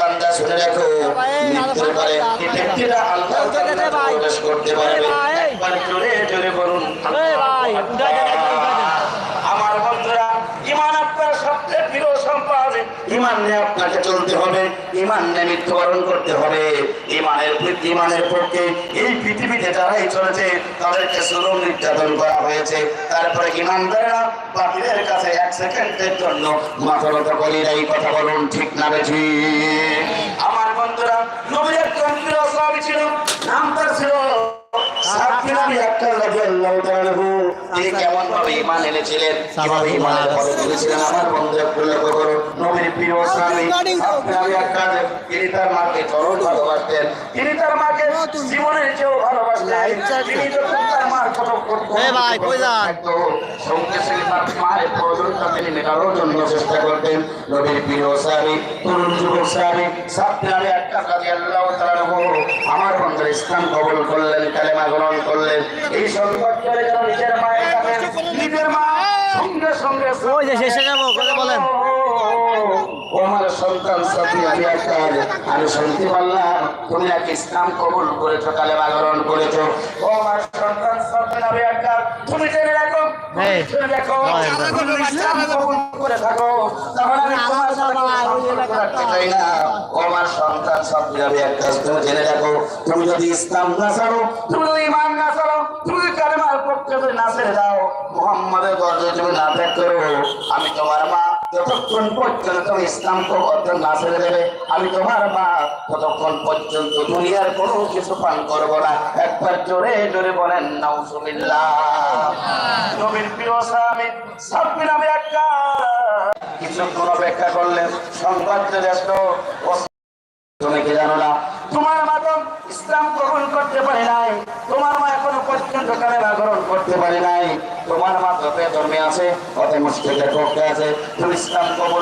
বান্দা শুনে রাখো মৃত্যুর পরে ব্যক্তিরা আল্লাহর প্রবেশ করতে পারবে। একবার জোরে জোরে বলুন আমার বন্ধুরা ইমান আপনার সবচেয়ে প্রিয় সম্পদ ইমান নিয়ে আপনাকে চলতে হবে, ইমান নিয়ে মৃত্যুবরণ করতে হবে। ইমানের ইমানের পক্ষে এই পৃথিবীতে যারাই চলেছে, তাদেরকে সুরম নির্যাতন করা হয়েছে। তারপরে ইমানদারেরা বাকিদের কাছে এক সেকেন্ডের জন্য মাথা ব্যথা করি এই কথা বলুন ঠিক না বেঠি? আমার বন্ধুরা, নবীর একজন সাতক্ষীরার রাদিয়াল্লাহু তাআলা তিনি কেমন ভাবে ঈমান এনেছিলেন কীভাবে ঈমানের পথে আমার বন্ধু একটু লক্ষ্য নবীর প্রিয় স্বামী সাতক্ষীরার একটা তিনি তার মাকে চরম ভালোবাসতেন। তিনি তার মাকে জীবনের চেয়েও ভালোবাসতেন। তিনি যখন তার মার কথা করতেন ভাই, কই যান? সঙ্গে সঙ্গে তার মায়ের প্রয়োজনটা তিনি মেটানোর জন্য চেষ্টা করতেন। নবীর প্রিয় স্বামী তরুণ যুবক স্বামী সাতক্ষীরার একটা রাদিয়াল্লাহু তাআলা আমার বন্ধু ইসলাম কবুল করলেন কালেমা গ্রহণ করলেন। এই সংবাদ চলে যেন নিজের মায়ের কাছে নিজের মা সঙ্গে সঙ্গে ওই যে শেষে যাব, কথা বলেন। আমার সন্তান সাথী আমি একটা আমি শুনতে পারলাম তুমি এক ইসলাম কবুল করেছ কালেমা গ্রহণ করেছ। ও আমার সন্তান সাথী আমি একটা তুমি জেনে রাখো ইসলাম কবুল করে থাকো। আমি তোমার সাথে চাই না। আমার সন্তান সাথী আমি একটা তুমি জেনে রাখো তুমি যদি ইসলাম না ছাড়ো তুমি যদি ইমান না ছাড়ো তুমি যদি কালেমার পক্ষে যদি না ছেড়ে দাও মোহাম্মদের গর্জে তুমি না ত্যাগ করো। আমি তোমার মা যতক্ষণ পর্যন্ত তুমি ইসলাম অর্জন না ছেড়ে দেবে আমি তোমার মা ততক্ষণ পর্যন্ত দুনিয়ার কোনো কিছু পান করব না। একবার জোরে জোরে বলেন নাউজুবিল্লাহ। নবীর প্রিয় স্বামী সাব্বির আমি একটা কিছুক্ষণ অপেক্ষা করলেন সংবাদ জানো না? তোমার মা তো ইসলাম গ্রহণ করতে পারে নাই, তোমার মা এখনও পর্যন্ত কালেমা গ্রহণ করতে পারে নাই। তোমার মা যত ধর্মে আছে, অত পক্ষে আছে, তুমি ইসলাম কবুল